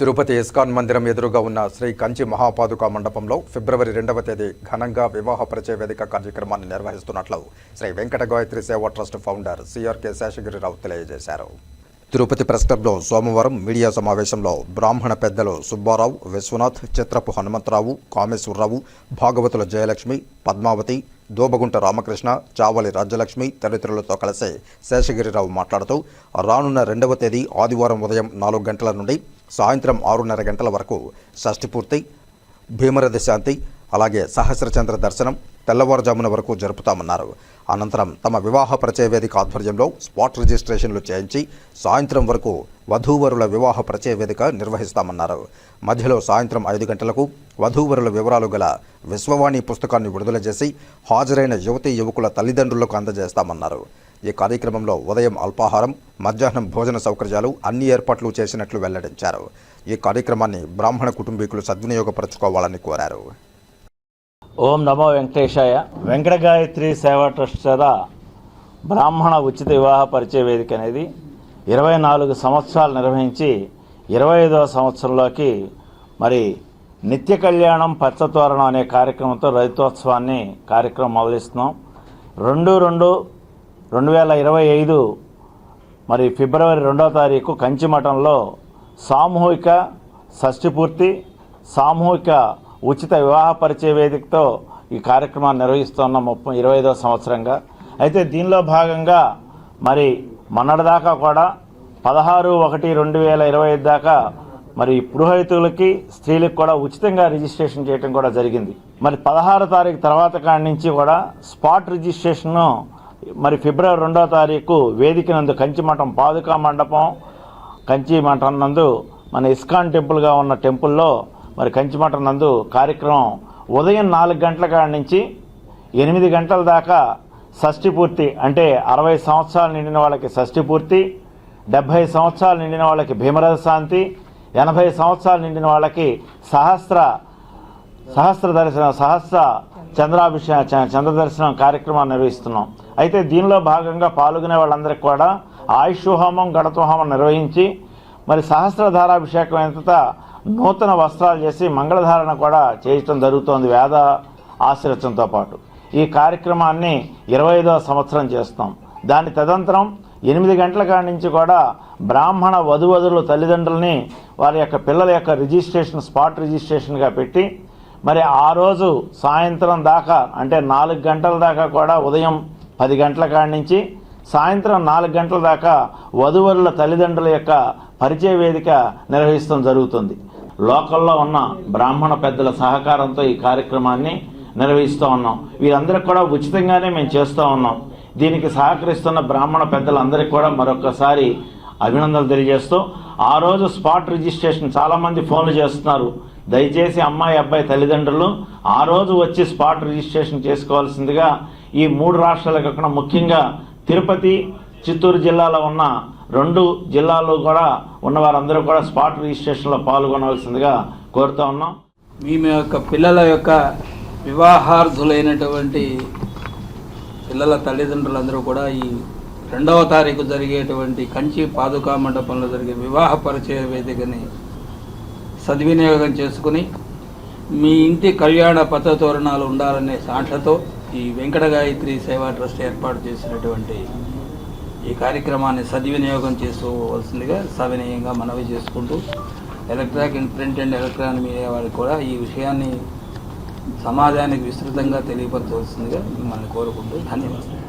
Tirupati ISKCON మందిరం ఎదురుగా ఉన్న శ్రీ కంచి మహాపాదుక మండపంలో ఫిబ్రవరి రెండవ తేదీ ఘనంగా వివాహ పరిచయ వేదిక కార్యక్రమాన్ని నిర్వహిస్తున్నట్లు శ్రీ వెంకట గాయత్రి సేవా ట్రస్ట్ ఫౌండర్ సిఆర్కే శేషగిరిరావు తెలియజేశారు. తిరుపతి ప్రెస్ క్లబ్లో సోమవారం మీడియా సమావేశంలో బ్రాహ్మణ పెద్దలు సుబ్బారావు విశ్వనాథ్ చిత్రపు హనుమంతరావు కామేశ్వరరావు భాగవతుల జయలక్ష్మి పద్మావతి దోబగుంట రామకృష్ణ చావలి రాజ్యలక్ష్మి తదితరులతో కలిసి శేషగిరిరావు మాట్లాడుతూ రానున్న రెండవ తేదీ ఆదివారం ఉదయం నాలుగు గంటల నుండి సాయంత్రం ఆరున్నర గంటల వరకు షష్ఠి పూర్తి భీమరథ శాంతి అలాగే సహస్రచంద్ర దర్శనం తెల్లవారుజామున వరకు జరుపుతామన్నారు. అనంతరం తమ వివాహ పరిచయ వేదిక ఆధ్వర్యంలో స్పాట్ రిజిస్ట్రేషన్లు చేయించి సాయంత్రం వరకు వధూవరుల వివాహ పరిచయ వేదిక నిర్వహిస్తామన్నారు. మధ్యలో సాయంత్రం ఐదు గంటలకు వధూవరుల వివరాలు గల విశ్వవాణి పుస్తకాన్ని విడుదల చేసి హాజరైన యువతీ యువకుల తల్లిదండ్రులకు అందజేస్తామన్నారు. ఈ కార్యక్రమంలో ఉదయం అల్పాహారం మధ్యాహ్నం భోజన సౌకర్యాలు అన్ని ఏర్పాట్లు చేసినట్లు వెల్లడించారు. ఈ కార్యక్రమాన్ని బ్రాహ్మణ కుటుంబీకులు సద్వినియోగపరచుకోవాలని కోరారు. ఓం నమో వెంకటేశాయ. వెంకట గాయత్రి సేవా ట్రస్ట్ ద్వారా బ్రాహ్మణ ఉచిత వివాహ పరిచయ వేదిక అనేది ఇరవై నాలుగు సంవత్సరాలు నిర్వహించి ఇరవై ఐదవ సంవత్సరంలోకి మరి నిత్య కళ్యాణం పచ్చతోరణం అనే కార్యక్రమంతో రైతోత్సవాన్ని కార్యక్రమం మొదలిస్తున్నాం. రెండు రెండు రెండు వేల ఇరవై ఐదు మరి ఫిబ్రవరి రెండవ తారీఖు కంచిమఠంలో సామూహిక షష్ఠిపూర్తి సామూహిక ఉచిత వివాహ పరిచయ వేదికతో ఈ కార్యక్రమాన్ని నిర్వహిస్తున్న ముప్పై ఇరవై ఐదవ సంవత్సరంగా. అయితే దీనిలో భాగంగా మరి మొన్నటిదాకా కూడా పదహారు ఒకటి రెండు వేల ఇరవై ఐదు దాకా మరి పురోహితులకి స్త్రీలకు కూడా ఉచితంగా రిజిస్ట్రేషన్ చేయడం కూడా జరిగింది. మరి పదహారు తారీఖు తర్వాత కాడి నుంచి కూడా స్పాట్ రిజిస్ట్రేషన్ను మరి ఫిబ్రవరి రెండో తారీఖు వేదిక నందు కంచిమఠం పాదుకా మండపం కంచి మఠం నందు మన ఇస్కాన్ టెంపుల్గా ఉన్న టెంపుల్లో మరి కంచి మఠం నందు కార్యక్రమం ఉదయం నాలుగు గంటల కాడ నుంచి ఎనిమిది గంటల దాకా షష్ఠి పూర్తి అంటే అరవై సంవత్సరాలు నిండిన వాళ్ళకి షష్ఠి పూర్తి డెబ్భై సంవత్సరాలు నిండిన వాళ్ళకి భీమరథ శాంతి ఎనభై సంవత్సరాలు నిండిన వాళ్ళకి సహస్ర సహస్ర దర్శనం సహస్ర చంద్రాభిషేక చ- చంద్ర దర్శనం కార్యక్రమాన్ని నిర్వహిస్తున్నాం. అయితే దీనిలో భాగంగా పాల్గొనే వాళ్ళందరికీ కూడా ఆయుష్ హోమం గణత హోమం నిర్వహించి మరి సహస్రధారాభిషేకం ఎంత నూతన వస్త్రాలు చేసి మంగళధారణ కూడా చేయటం జరుగుతోంది వేద ఆశీర్వచనతో పాటు. ఈ కార్యక్రమాన్ని ఇరవై ఐదవ సంవత్సరం చేస్తాం. దాని తదంతరం ఎనిమిది గంటల కాడి నుంచి కూడా బ్రాహ్మణ వధువధుల తల్లిదండ్రులని వారి యొక్క పిల్లల యొక్క రిజిస్ట్రేషన్ స్పాట్ రిజిస్ట్రేషన్గా పెట్టి మరి ఆ రోజు సాయంత్రం దాకా అంటే నాలుగు గంటల దాకా కూడా ఉదయం పది గంటల కాడి నుంచి సాయంత్రం నాలుగు గంటల దాకా వధువరుల తల్లిదండ్రుల యొక్క పరిచయ వేదిక నిర్వహిస్తాం జరుగుతుంది. లోకల్లో ఉన్న బ్రాహ్మణ పెద్దల సహకారంతో ఈ కార్యక్రమాన్ని నిర్వహిస్తూ ఉన్నాం. వీరందరికి కూడా ఉచితంగానే మేము చేస్తూ ఉన్నాం. దీనికి సహకరిస్తున్న బ్రాహ్మణ పెద్దలందరికీ కూడా మరొకసారి అభినందనలు తెలియజేస్తూ ఆ రోజు స్పాట్ రిజిస్ట్రేషన్ చాలామంది ఫోన్లు చేస్తున్నారు. దయచేసి అమ్మాయి అబ్బాయి తల్లిదండ్రులు ఆ రోజు వచ్చి స్పాట్ రిజిస్ట్రేషన్ చేసుకోవాల్సిందిగా ఈ మూడు రాష్ట్రాలు కాకుండా ముఖ్యంగా తిరుపతి చిత్తూరు జిల్లాలో ఉన్న రెండు జిల్లాల్లో కూడా ఉన్న వారందరూ కూడా స్పాట్ రిజిస్ట్రేషన్లో పాల్గొనవలసిందిగా కోరుతా ఉన్నాం. మేము యొక్క పిల్లల యొక్క వివాహార్థులైనటువంటి పిల్లల తల్లిదండ్రులందరూ కూడా ఈ రెండవ తారీఖు జరిగేటువంటి కంచి పాదుకా మండపంలో జరిగే వివాహ పరిచయ వేదికని సద్వినియోగం చేసుకుని మీ ఇంటి కళ్యాణ పద్ధతోరణాలు ఉండాలనే సాంట్లతో ఈ వెంకటగాయత్రి సేవా ట్రస్ట్ ఏర్పాటు చేసినటువంటి ఈ కార్యక్రమాన్ని సద్వినియోగం చేసుకోవాల్సిందిగా సవినయంగా మనవి చేసుకుంటూ electronic and print and electronic media వారికి కూడా ఈ విషయాన్ని సమాజానికి విస్తృతంగా తెలియపరచవలసిందిగా మిమ్మల్ని కోరుకుంటూ ధన్యవాదాలు.